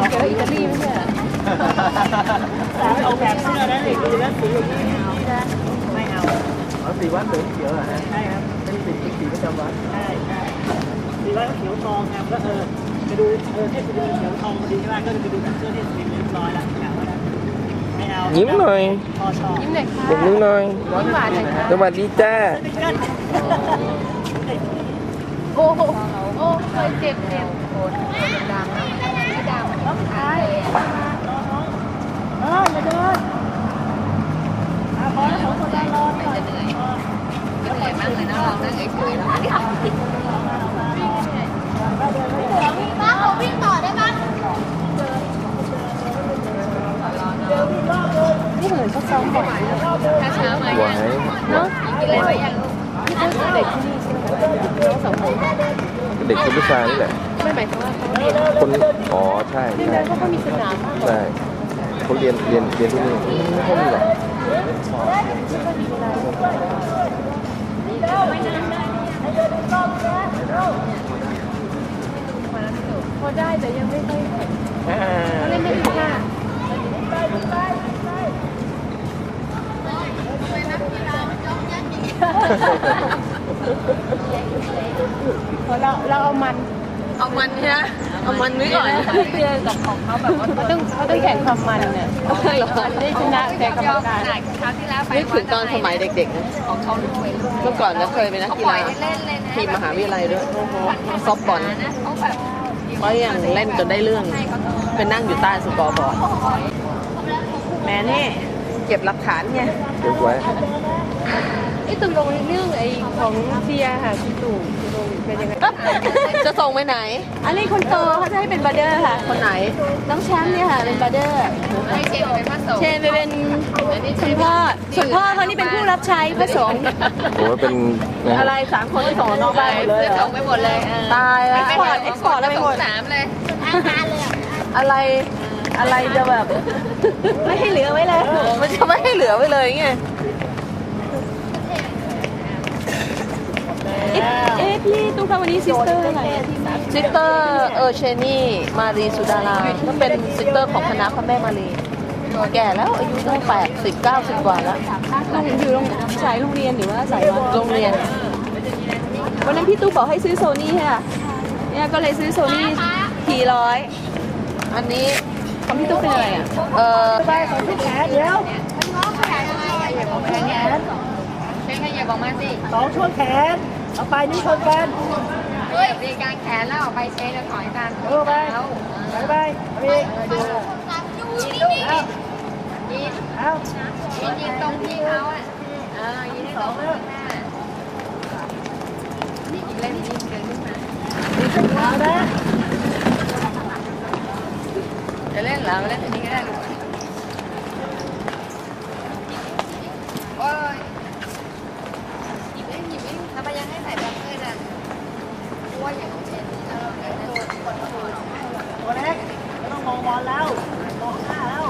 งเขียวแล้วอิตาลีไม่ใช่เหรอไม่ออกแบบเสื้อนะนี่ดูแล้วสีอย่างนี้นะไม่เอาเอาสีวัดเหลืองเขียวเหรอฮะใช่ครับไม่สีสีประจำวัดใช่ใช่สีว่าเขียวทองครับก็เออไปดูเออเทศบาลเขียวทองพอดีใช่ไหมก็ไปดูแบบเสื้อเทศบาลเรียบร้อยแล้วอย่างว่านะไม่เอายิ้มหน่อยพอชอบยิ้มหน่อยค่ะปรบมือหน่อยยิ้มหวานหน่อยค่ะสวัสดีจ้าโอ้โหโอ้เคยเจ็บเจ็บโคนดำนะไม่ดำ ต้องใช้เอออย่าเดิ นอะพอแล้วสองคนได้รอหน่อยจะเหนื่อยจะเหนื่อยมากเลยนะลองนั่งเฉยๆแล้วไม่ทำนี่เหมือนเขาซ้อมบ่อยถ้าช้ามาไหวเนาะกินอะไรไว้ยังนี่ก็เด็กที่นี่ใช่ไหมน้องสองคนเด็กคนผู้ชายนี่แหละ ไม่หมายถึงว่าเขาเรียนคนอ๋อใช่ใช่ไหมใช่เพราะเขามีสนามมากกว่าใช่เขาเรียนเรียนเรียนที่นี่ไม่ค่อยมีหรอกพอได้แต่ยังไม่ค่อยแข็งอ่าเขาเล่นได้ดีมา กพอเราเราเอามันเอามันเนี่ยเอามันไว้ก่อนเจอกับของเขาแบบว่าเขาต้องเขาต้องแข่งความมันเนี่ยได้ชนะแต่กรรมการคราวที่แล้วไปนึกถึงตอนสมัยเด็กๆนะของเขาด้วยเมื่อก่อนนะเคยเป็นนักกีฬาทีมมหาวิทยาลัยด้วยซอฟต์บอลเขาแบบเพราะอย่างเล่นจนได้เรื่องเป็นนั่งอยู่ใต้สกอร์บอร์ดแม่นี่เก็บหลักฐานไงเก็บไว้ไอ้ตกลงเรื่องไอ้ของเชียร์ค่ะคุณตู่ตกลง เป็นยังไงจะส่งไปไหน อันนี้คนโตเขาจะให้เป็นบัดเดอร์ค่ะ คนไหน น้องแชมป์เนี่ยค่ะเป็นบัดเดอร์ให้เชนเป็นพระสงฆ์เชนไปเป็นคุณพ่อส่วนพ่อเขานี่เป็นผู้รับใช้พระสงฆ์โอ้ยเป็นนะอะไรสามคนที่ส่งนอกบ้านหมดเลยเหรส่องไปหมดเลยตายแล้วเอ็กซ์พอร์ตเอ็กซ์พอร์ตแล้วไปหมดสามเลยอะไรอะไรจะแบบ ไม่ให้เหลือไว้เลยมันจะไม่ให้เหลือไว้เลยไง เอ๊ะพี่ตุ๊กคะวันนี้ซิสเตอร์อะไรซิสเตอร์เออเชนี่มารีสุดาราก็เป็นซิสเตอร์ของคณะพระแม่มารีแก่แล้วอายุตั้งแปดสิบเก้าสิบกว่าแล้วอยู่โรงสายโรงเรียนหรือว่าสายวัดโรงเรียน วันนั้นพี่ตุ๊กบอกให้ซื้อโซนี่ค่ะเนี่ยก็เลยซื้อโซนี่ทีร้อยอันนี้ของพี่ตุ๊กเป็นอะไรอะ เออไปขอที่แขนเดี๋ยวเป็นไงอย่าบอกมาสิสองช่วงแขน เอาไปนี่ชนกันเฮ้ยดีการแขนแล้วออกไปเชนแล้วถอยกันเออไปไปไปเอาอีกเอายิงเอายิงยิงตรงที่เขาอะเออยิงให้ตรงข้างหน้ายิงเล่นยิงเกินขึ้นมาเอานะจะเล่นเหรอเล่นอันนี้ก็ได้ลูกโอ้ยหยิบเล่นหยิบเล่นทำไมยังให้ใส่แบบเพื่อนอะว่าอย่างของเชนเออเดี๋ยวจะโดนคนมาหรอก ตัวเล็กไม่ต้องมองบอลแล้ว มองหน้าแล้ว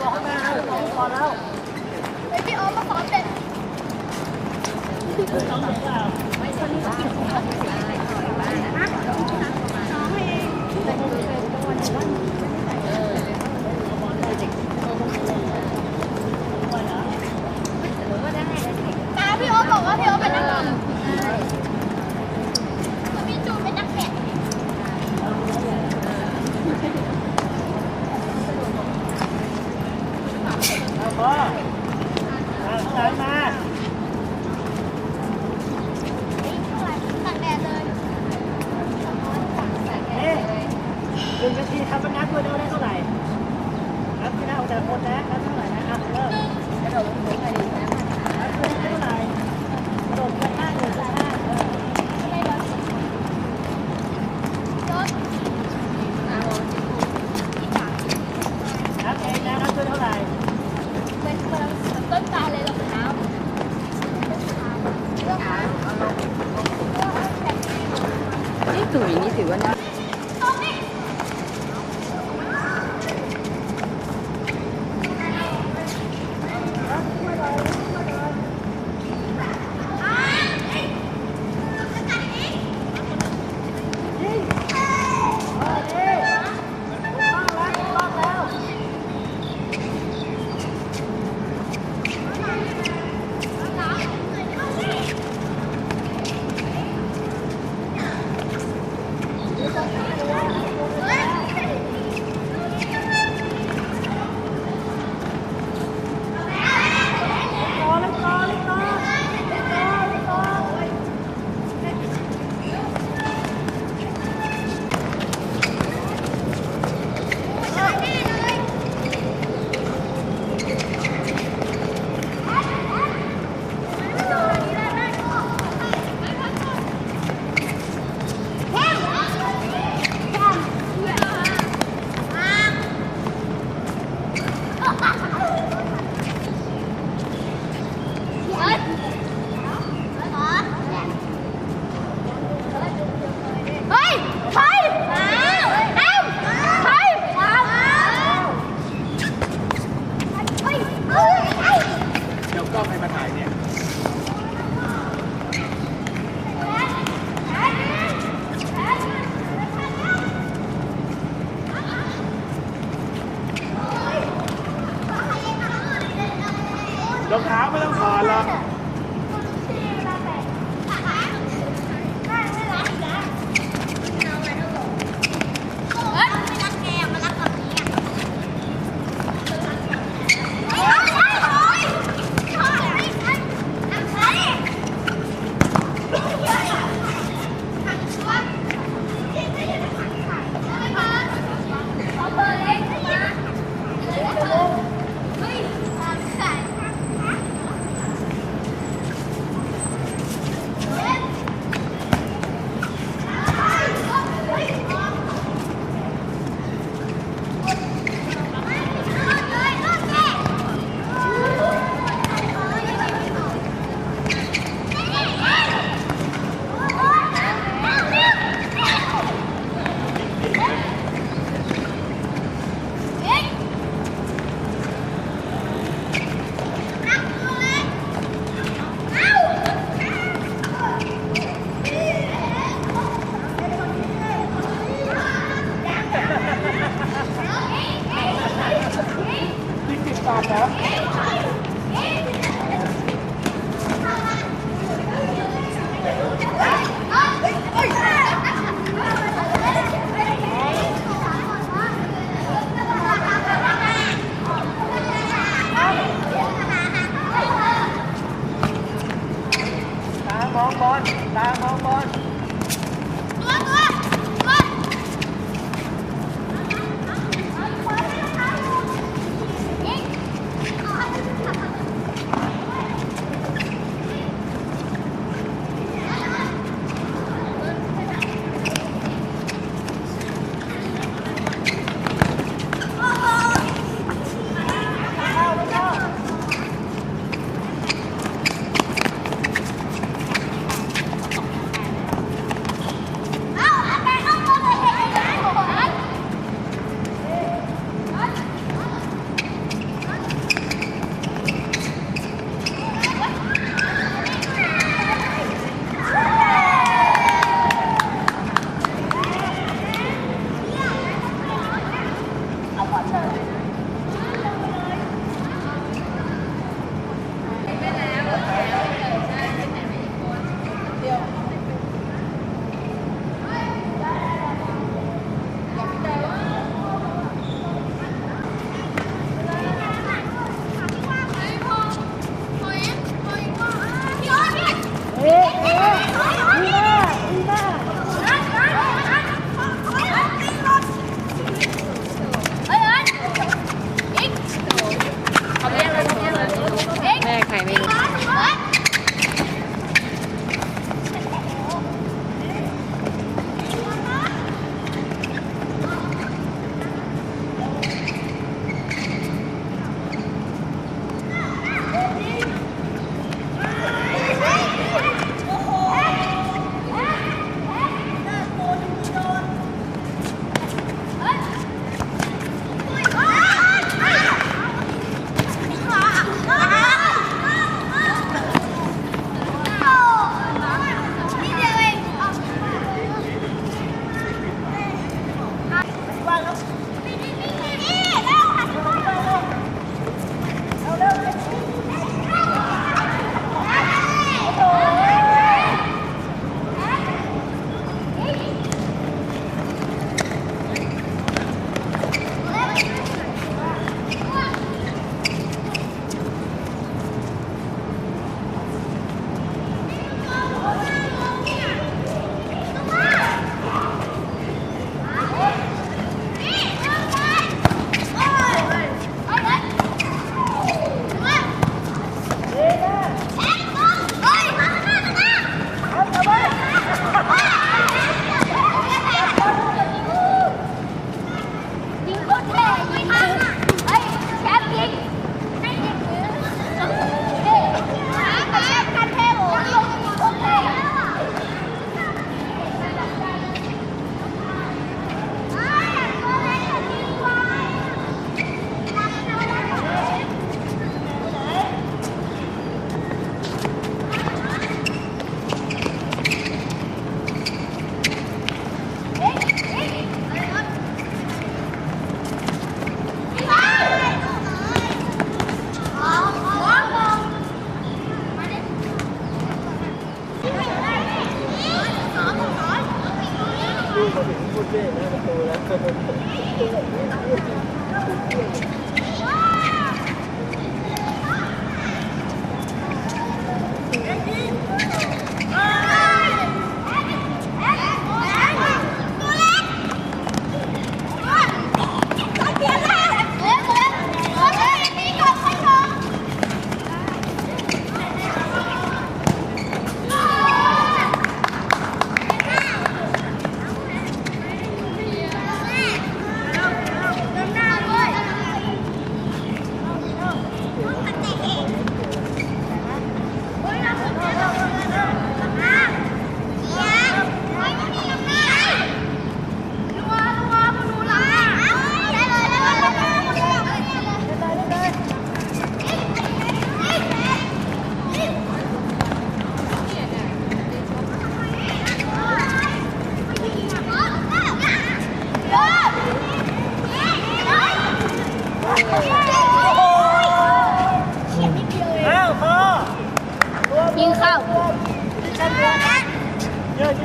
มองข้างหน้าแล้วมองบอลแล้ว พี่โอ๊ตมาขอเป็น ตาพี่โอ๊ตบอกว่าพี่โอ๊ตเป็นนักข่าวพี่จูนเป็นนักแข่ง เอาพอมาข้างหลังมา ตัดแดดเลย เอ๊ะหนึ่งนาทีทำเป็นนับตัวเดียวได้เท่าไหร่ นับที่หน้าของแต่ละคนนะนับเท่าไหร่นะอะเริ่มกระโดดลงไปดีนะนับเท่าไหร่กระโดดไปห้าหนึ่งห้าเออนับเองนะนับตัวเท่าไหร่ เป็นต้นตาเลยรองเท้า นี่ ตุ๋ยนี่ มองบอลตามองบอล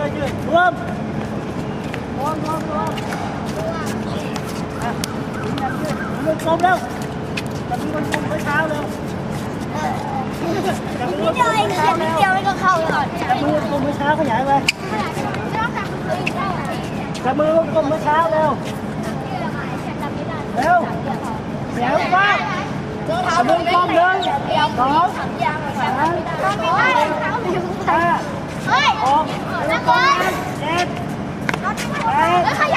Vâng. Vâng, vâng, vâng. Không không đâu. Tập con không với sao đâu. Tập con không với sao đâu. Tập con không với sao có nhảy về. Tập con không với sao đâu. Đâu. Đéo quá. Tập con không đâu. Đó. Đó. Đó một hai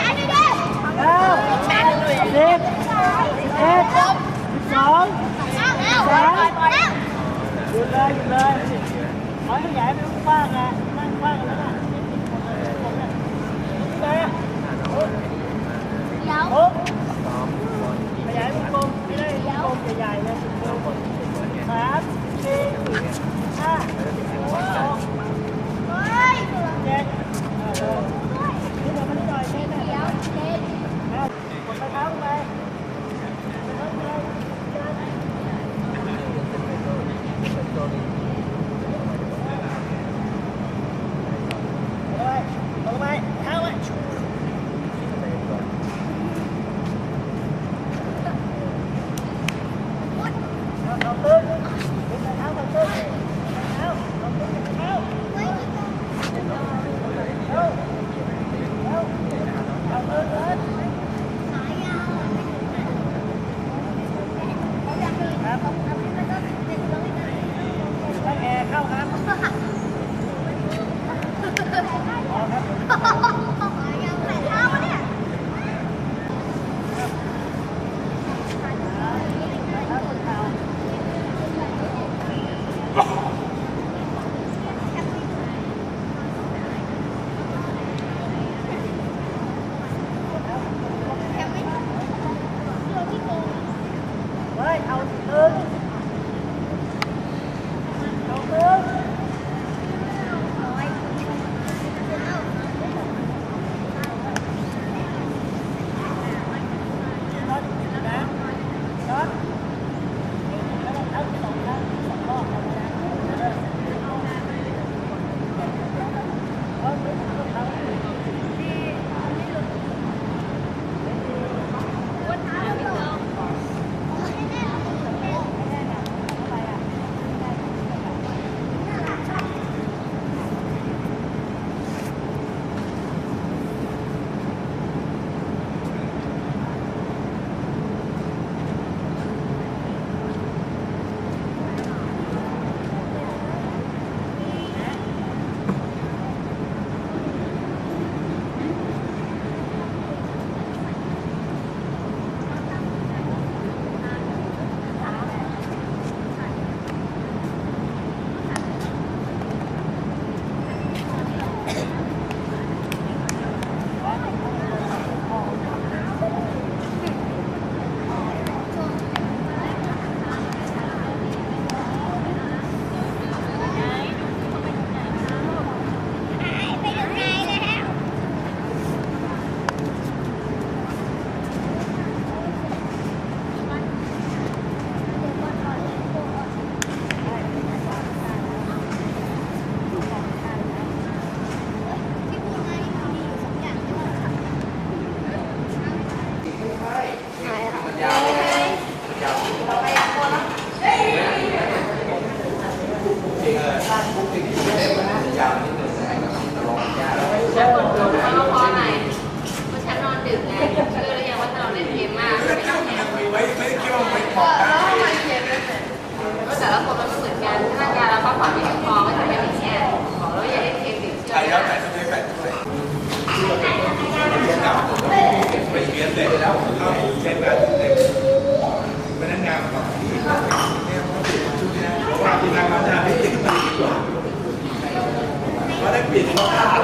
sáu sáu dừng lên dừng lên hỏi nó bốn mày dạy เดี๋ยวเดี๋ไป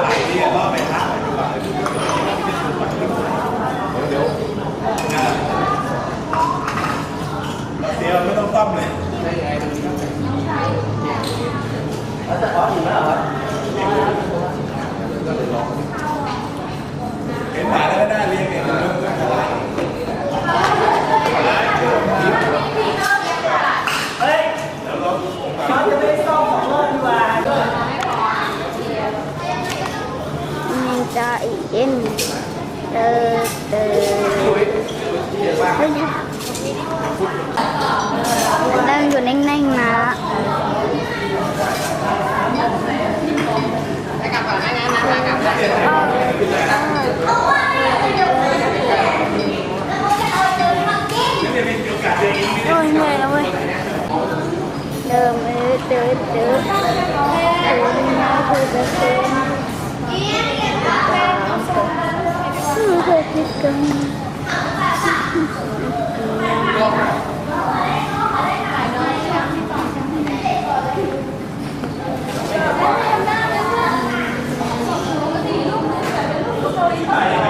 ไรเนี่ยรอบไปท่าเดี๋ยวไม่ต้องต้มเลย แล้วจะขออยู่แล้วเหรอ Ôi mệt lắm ơi Đường ơi, tới tới Hãy subscribe cho kênh Ghiền Mì Gõ Để không Bye.